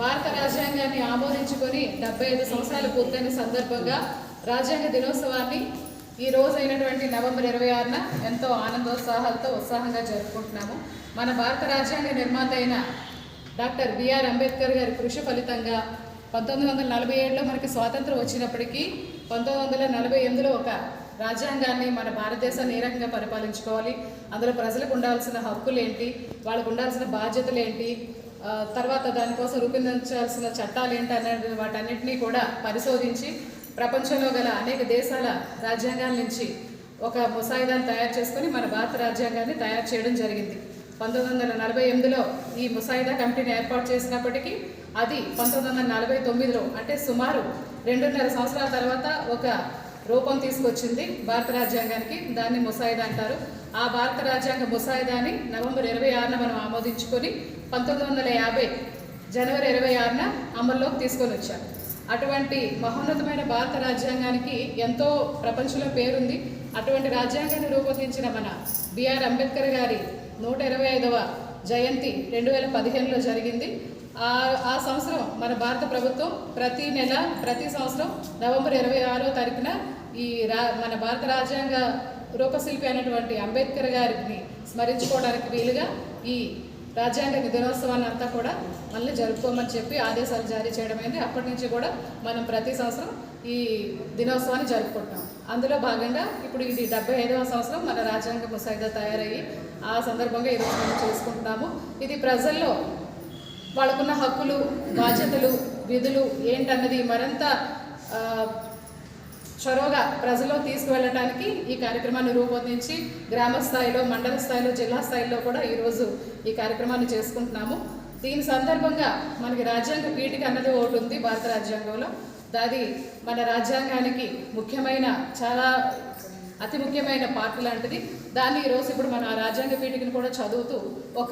భారత రాజ్యాంగాన్ని ఆమోదించుకొని డెబ్బై ఐదు సంవత్సరాలు పూర్తయిన సందర్భంగా రాజ్యాంగ దినోత్సవాన్ని ఈ రోజు అయినటువంటి నవంబర్ ఇరవై ఆరున ఎంతో ఆనందోత్సాహాలతో ఉత్సాహంగా జరుపుకుంటున్నాము. మన భారత రాజ్యాంగ నిర్మాత అయిన డాక్టర్ బిఆర్ అంబేద్కర్ గారి కృషి ఫలితంగా పంతొమ్మిది వందల నలభై ఏడులో మనకి స్వాతంత్రం వచ్చినప్పటికీ పంతొమ్మిది వందల నలభై ఎనిమిదిలో ఒక రాజ్యాంగాన్ని మన భారతదేశాన్ని ఏ రకంగా పరిపాలించుకోవాలి? అందులో ప్రజలకు ఉండాల్సిన హక్కులు ఏంటి వాళ్ళకు ఉండాల్సిన బాధ్యతలు ఏంటి తర్వాత దానికోసం రూపొందించాల్సిన చట్టాలు ఏంటి అనేది వాటన్నిటినీ కూడా పరిశోధించి ప్రపంచంలో గల అనేక దేశాల రాజ్యాంగాల నుంచి ఒక ముసాయిదాన్ని తయారు చేసుకొని మన భారత రాజ్యాంగాన్ని తయారు చేయడం జరిగింది. పంతొమ్మిది వందల నలభై ఎనిమిదిలో ఈ ముసాయిదా కమిటీని ఏర్పాటు చేసినప్పటికీ అది పంతొమ్మిది వందల నలభై తొమ్మిదిలో అంటే సుమారు రెండున్నర సంవత్సరాల తర్వాత ఒక రూపం తీసుకొచ్చింది భారత రాజ్యాంగానికి దాన్ని ముసాయిదా అంటారు. ఆ భారత రాజ్యాంగ ముసాయిదాని నవంబర్ ఇరవై ఆరున మనం ఆమోదించుకొని పంతొమ్మిది వందల యాభై జనవరి ఇరవై ఆరున అమల్లోకి తీసుకొని వచ్చారు అటువంటి మహోన్నతమైన భారత రాజ్యాంగానికి ఎంతో ప్రపంచంలో పేరుంది. అటువంటి రాజ్యాంగాన్ని రూపొందించిన మన బిఆర్ అంబేద్కర్ గారి నూట ఇరవై ఐదవ జయంతి రెండు వేల పదిహేనులో జరిగింది. ఆ ఆ సంవత్సరం మన భారత ప్రభుత్వం ప్రతి నెల ప్రతి సంవత్సరం నవంబర్ ఇరవై ఆరో తారీఖున ఈ రా మన భారత రాజ్యాంగ రూపశిల్పి అయినటువంటి అంబేద్కర్ గారిని స్మరించుకోవడానికి వీలుగా ఈ రాజ్యాంగ దినోత్సవాన్ని అంతా కూడా మళ్ళీ జరుపుకోమని చెప్పి ఆదేశాలు జారీ చేయడమైంది అప్పటి నుంచి కూడా మనం ప్రతి సంవత్సరం ఈ దినోత్సవాన్ని జరుపుకుంటాం అందులో భాగంగా ఇప్పుడు ఇది డెబ్బై ఐదవ సంవత్సరం మన రాజ్యాంగ ముసాయిదా తయారయ్యి ఆ సందర్భంగా ఈరోజు మనం చేసుకుంటున్నాము. ఇది ప్రజల్లో వాళ్ళకున్న హక్కులు బాధ్యతలు విధులు ఏంటన్నది మరింత చొరవగా ప్రజల్లో తీసుకువెళ్ళటానికి ఈ కార్యక్రమాన్ని రూపొందించి గ్రామ స్థాయిలో మండల స్థాయిలో జిల్లా స్థాయిలో కూడా ఈరోజు ఈ కార్యక్రమాన్ని చేసుకుంటున్నాము. దీని సందర్భంగా మనకి రాజ్యాంగ పీఠిక అన్నది ఒకటి ఉంది భారత రాజ్యాంగంలో. దాది మన రాజ్యాంగానికి ముఖ్యమైన చాలా అతి ముఖ్యమైన పార్ట్ లాంటిది. దాన్ని ఈరోజు ఇప్పుడు మన రాజ్యాంగ పీఠికను కూడా చదువుతూ ఒక